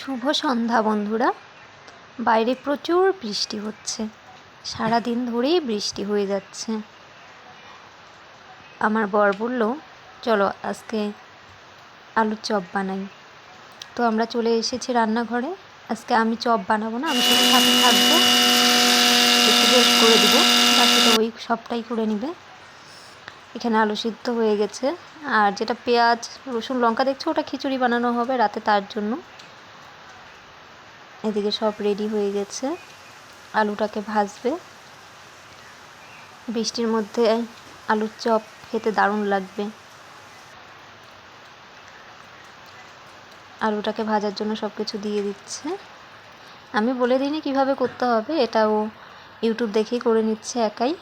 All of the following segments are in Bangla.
শুভ সন্ধ্যা, বন্ধুরা। বাইরে প্রচুর বৃষ্টি হচ্ছে। সারা দিন ধরেই বৃষ্টি হয়ে যাচ্ছে। আমার বর বলল, চলো, আজকে আলুর চপ বানাই। তো আমরা চলে এসেছি রান্নাঘরে। আজকে আমি চপ বানাবো না, আমি শুধু সাথে থাকব। একটু হেল্প করে দেবো। বাকিটা ওই সবটাই করে নেবে। এখানে আলু সিদ্ধ হয়ে গেছে। আর যেটা পেঁয়াজ, রসুন, লঙ্কা দেখছ, ওটা খিচুড়ি বানানো হবে রাতে তার জন্য। এদিকে সব রেডি হয়ে গেছে। আলুটাকে ভাজবে। বৃষ্টির মধ্যে আলুর চপ খেতে দারুণ লাগবে। আলুটাকে ভাজার জন্য সব কিছু দিয়ে দিচ্ছে। আমি বলে দিইনি কীভাবে করতে হবে, এটাও ইউটিউব দেখেই করে নিচ্ছে একাই।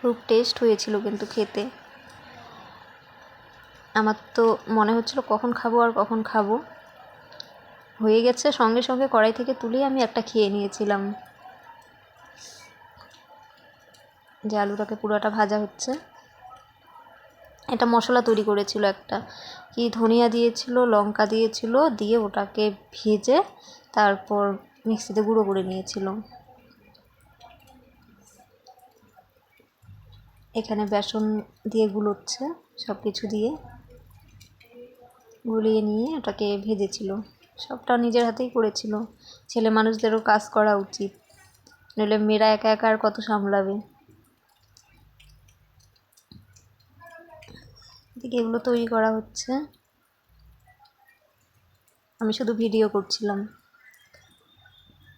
খুব টেস্ট হয়েছিল কিন্তু খেতে। আমার তো মনে হচ্ছিল কখন খাব আর কখন খাব। হয়ে গেছে। সঙ্গে সঙ্গে কড়াই থেকে তুলেই আমি একটা খেয়ে নিয়েছিলাম। যে আলুটাকে পুরোটা ভাজা হচ্ছে। এটা মশলা তৈরি করেছিল একটা। কি ধনিয়া দিয়েছিল, লঙ্কা দিয়েছিল, দিয়ে ওটাকে ভেজে তারপর মিক্সিতে গুঁড়ো করে নিয়েছিল এখানে বেসন দিয়ে গুলোচ্ছে সব কিছু দিয়ে। গুলিয়ে নিয়ে ওটাকে ভেজেছিল। সবটা নিজের হাতেই করেছিল। ছেলে মানুষদেরও কাজ করা উচিত। নইলে মেয়েরা একা একা আর কত সামলাবে? এদিকে এগুলো তৈরি করা হচ্ছে। আমি শুধু ভিডিও করছিলাম।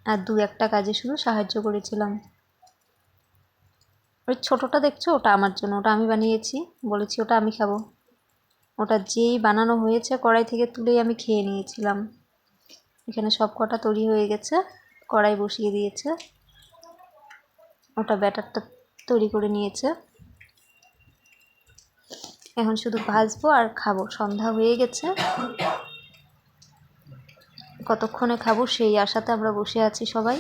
আর দু একটা কাজে শুধু সাহায্য করেছিলাম। ওই ছোটোটা দেখছ? ওটা আমার জন্য। ওটা আমি বানিয়েছি। বলেছি, ওটা আমি খাব। ওটা যেই বানানো হয়েছে, কড়াই থেকে তুলেই আমি খেয়ে নিয়েছিলাম। এখানে সব কটা তৈরি হয়ে গেছে, কড়াই বসিয়ে দিয়েছে। ওটা ব্যাটারটা তৈরি করে নিয়েছে। এখন শুধু ভাজবো আর খাব। সন্ধ্যা হয়ে গেছে। কতক্ষণে খাব সেই আশাতে আমরা বসে আছি সবাই।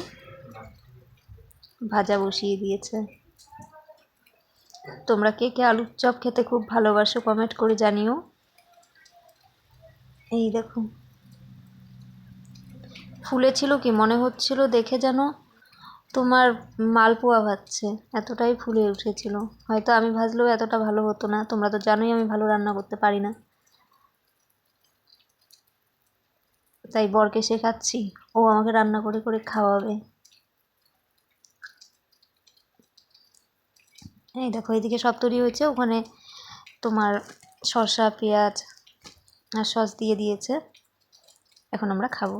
ভাজা বসিয়ে দিয়েছে। তোমরা কে কে আলুর চপ খেতে খুব ভালোবাসো কমেন্ট করে জানিও। এই দেখো। ফুলেছিল কি? মনে হচ্ছিল দেখে যেন তোমার মালপোয়া ভাজছে। এতটাই ফুলে উঠেছিল। হয়তো আমি ভাজলেও এতটা ভালো হতো না। তোমরা তো জানোই আমি ভালো রান্না করতে পারি না। তাই বরকে শেখাচ্ছি, ও আমাকে রান্না করে করে খাওয়াবে। এই দেখো, এদিকে সব তৈরি হয়েছে। ওখানে তোমার শসা, পেঁয়াজ আর সস দিয়ে দিয়েছে। এখন আমরা খাব।